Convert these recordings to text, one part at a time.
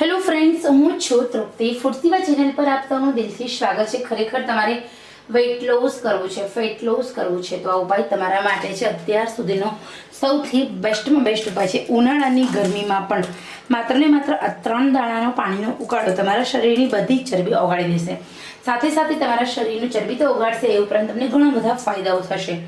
Hello friends હું છું તૃપ્તિ. ફૂડસીવા channel પર આપ સૌનું દિલથી સ્વાગત છે. ખરેખર તમારે વેઇટ લોસ કરવું છે ફેટ લોસ કરવું છે, તો આ ઉપાય તમારા માટે છે. અત્યાર સુધીનો સૌથી બેસ્ટમાં બેસ્ટ ઉપાય છે ઉનાળાની ગરમીમાં પણ. માત્ર ને માત્ર આ ત્રણ દાણાનો પાણીનો ઉકાળો. તમારા શરીરની બધી ચરબી ઓગાળી દેશે. સાથે સાથે તમારા શરીરનું ચરબી તો ઓગાળશે, એ ઉપરાંત તમને ઘણા બધા ફાયદાઓ થશે.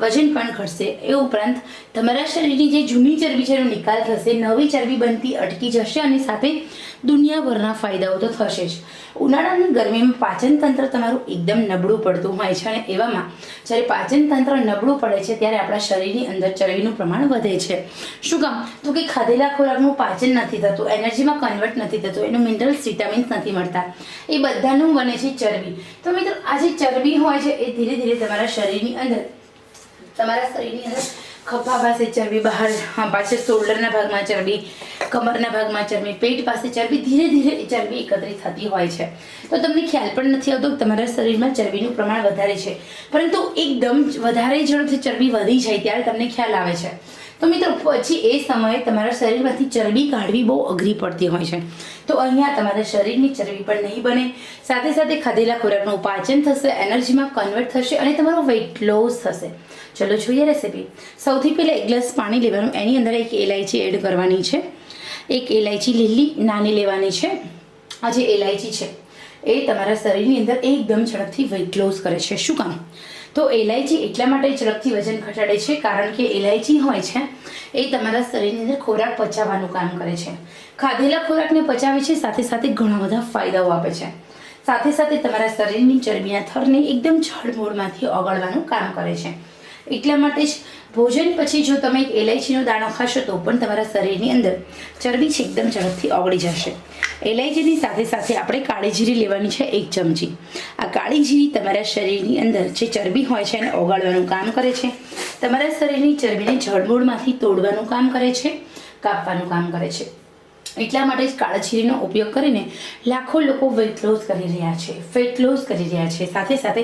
વજન પણ ઘટશે. એ ઉપરાંત તમારા શરીરની જે જૂની ચરબી છે એનો નિકાલ થશે, નવી ચરબી બનતી અટકી જશે અને સાથે દુનિયાભરના ફાયદાઓ તો થશે જ. ઉનાળાની ગરમીમાં પાચન તંત્ર તમારું એકદમ નબળું પડતું હોય છે અને એવામાં જ્યારે પાચન તંત્ર નબળું પડે છે, ત્યારે આપણા શરીરની અંદર ચરબીનું પ્રમાણ વધે છે. શું કામ? તો કે ખાધેલા ખોરાકનું પાચન નથી થતું, એનર્જીમાં કન્વર્ટ નથી થતું, એનું મિનરલ્સ વિટામિન્સ નથી મળતા. એ બધાનું બને છે ચરબી. તો મિત્રો, આ જે ચરબી હોય છે, એ ધીરે ધીરે તમારા શરીરની અંદર, તમારા શરીરની અંદર ખભા પાસે ચરબી, બહાર પાસે શોલ્ડરના ભાગમાં ચરબી, કમરના ભાગમાં ચરબી, પેટ પાસે ચરબી, ધીરે ધીરે ચરબી એકત્રિત થતી હોય છે. તો તમને ખ્યાલ પણ નથી આવતો તમારા શરીરમાં ચરબીનું પ્રમાણ વધારે છે. પરંતુ એકદમ વધારે ઝડપથી ચરબી વધી જાય ત્યારે તમને ખ્યાલ આવે છે. તો મિત્રો, પછી એ સમયે તમારા શરીરમાંથી ચરબી કાઢવી બહુ અઘરી પડતી હોય છે. તો અહીંયા તમારા શરીરની ચરબી પણ નહીં બને. સાથે સાથે ખાધેલા ખોરાકનું પાચન થશે, એનર્જીમાં કન્વર્ટ થશે અને તમારો વેઇટ લોસ થશે. ચલો જોઈએ રેસીપી સૌથી પહેલાં એક ગ્લાસ પાણી લેવાનું. એની અંદર એક એલાયચી એડ કરવાની છે. એક એલાયચી લીલી નાની લેવાની છે. આ જે એલાયચી છે, એ તમારા શરીરની અંદર એકદમ ઝડપથી વેઇટ લોસ કરે છે. શું કામ? તો એલાયચી એટલા માટે ઝડપથી વજન ઘટાડે છે, કારણ કે એલાયચી હોય છે, એ તમારા શરીરની અંદર ખોરાક પચાવવાનું કામ કરે છે. ખાધેલા ખોરાકને પચાવે છે, સાથે સાથે ઘણા બધા ફાયદાઓ આપે છે. સાથે સાથે તમારા શરીરની ચરબીના થરને એકદમ જળમૂળમાંથી ઓગળવાનું કામ કરે છે. એટલા માટે જ ભોજન પછી જો તમે એલાયચીનો દાણો ખાશો તો પણ તમારા શરીરની અંદર ચરબી છે, એકદમ ઝડપથી ઓગળી જશે. એલાયચીની સાથે સાથે આપણે કાળી જીરી લેવાની છે એક ચમચી. આ કાળી જીરી તમારા શરીરની અંદર જે ચરબી હોય છે એને ઓગાળવાનું કામ કરે છે. તમારા શરીરની ચરબીને જળમૂળમાંથી તોડવાનું કામ કરે છે, કાપવાનું કામ કરે છે. એટલા માટે જ કાળાચીરીનો ઉપયોગ કરીને લાખો લોકો વેટ લોસ કરી રહ્યા છે ફેટ લોસ કરી રહ્યા છે. સાથે સાથે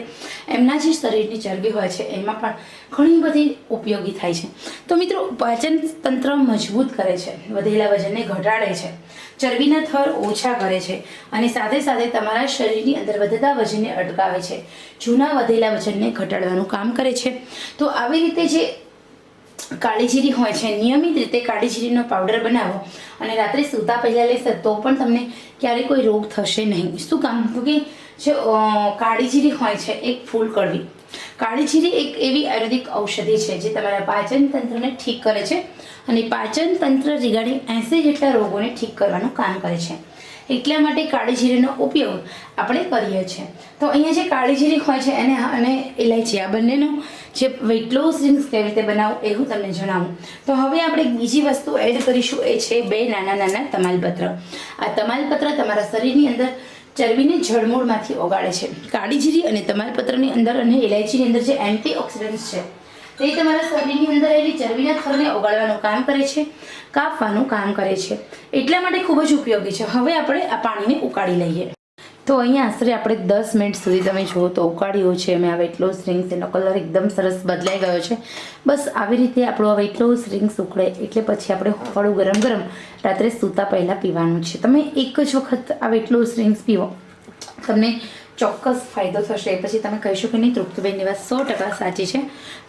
એમના જે શરીરની ચરબી હોય છે, એમાં પણ ઘણી બધી ઉપયોગી થાય છે. તો મિત્રો, પાચન તંત્ર મજબૂત કરે છે, વધેલા વજનને ઘટાડે છે, ચરબીના થર ઓછા કરે છે અને સાથે સાથે તમારા શરીરની અંદર વધતા વજનને અટકાવે છે. જૂના વધેલા વજનને ઘટાડવાનું કામ કરે છે. તો આવી રીતે જે કાળી જીરી હોય છે, નિયમિત રીતે કાળીજીરીનો પાવડર બનાવો અને રાત્રે સૂતા પહેલાં લેશે તો પણ તમને ક્યારેય કોઈ રોગ થશે નહીં. શું કામ? તો કે જે કાળીજીરી હોય છે, એક ફૂલ કડવી. કાળીજીરી એક એવી આયુર્વેદિક ઔષધિ છે જે તમારા પાચન તંત્રને ઠીક કરે છે અને પાચન તંત્ર રિગાર્ડિંગ એંસી જેટલા રોગોને ઠીક કરવાનું કામ કરે છે. એટલા માટે કાળી જીરીનો ઉપયોગ આપણે કરીએ છીએ. તો અહીંયા જે કાળી જીરી હોય છે એને અને ઇલાયચી આ બંનેનો જે વેઇટ લોસ ડ્રિંક્સ કેવી રીતે બનાવું એ હું તમને જણાવું. તો હવે આપણે એક બીજી વસ્તુ એડ કરીશું, એ છે બે નાના નાના તમાલપત્ર. આ તમાલપત્ર તમારા શરીરની અંદર ચરબીને જળમૂળમાંથી ઓગાળે છે. કાળી જીરી અને તમાલપત્રની અંદર અને ઇલાયચીની અંદર જે એન્ટીઓક્સિડન્ટ્સ છે તે તમારા શરીરની અંદર રહેલી ચરબીના થરને ઓગાળવાનું કામ કરે છે, કાપવાનું કામ કરે છે. એટલા માટે ખૂબ જ ઉપયોગી છે. હવે આપણે આ પાણીને ઉકાળી લઈએ. તો અહીંયા આશરે આપણે દસ મિનિટ સુધી તમે જુઓ તો ઉકાળ્યો છે. મેં આ વેટ લોસ રિંગ્સ એનો કલર એકદમ સરસ બદલાઈ ગયો છે. બસ આવી રીતે આપણો આ વેટ લોસ રિંગ્સ ઉકળે એટલે પછી આપણે હોળું ગરમ ગરમ રાત્રે સૂતા પહેલાં પીવાનું છે. તમે એક જ વખત આ વેટ લોસ રિંગ્સ પીવો. તમને ચોક્કસ ફાયદો થશે. પછી તમે કહીશું કે નહીં, તૃપ્તિબેનની વાત સો ટકા સાચી છે.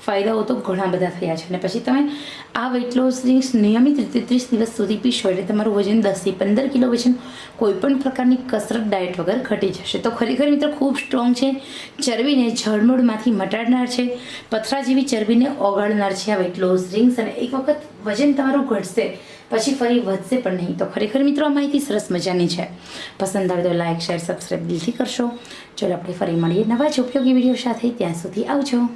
ફાયદાઓ તો ઘણા બધા થયા છે. અને પછી તમે આ વેઇટ લોસ ડ્રિંક્સ નિયમિત રીતે ત્રીસ દિવસ સુધી પીશો એટલે તમારું વજન દસથી પંદર કિલો વજન કોઈ પણ પ્રકારની કસરત ડાયટ વગર ઘટી જશે. તો ખરેખર મિત્રો ખૂબ સ્ટ્રોંગ છે. ચરબીને જળમૂળમાંથી મટાડનાર છે. પથરા જેવી ચરબીને ઓગાળનાર છે આ વેઇટ લોસ ડ્રિંક્સ અને એક વખત વજન તમારું ઘટશે. પછી ફરી વધશે પણ નહીં. તો ખરેખર મિત્રો, આ માહિતી સરસ મજાની છે. પસંદ આવે તો લાઇક શેર સબસ્ક્રાઈબ દિલથી કરશો. ચલો, આપણે ફરી મળીએ નવા જ ઉપયોગી વીડિયો સાથે. ત્યાં સુધી આવજો.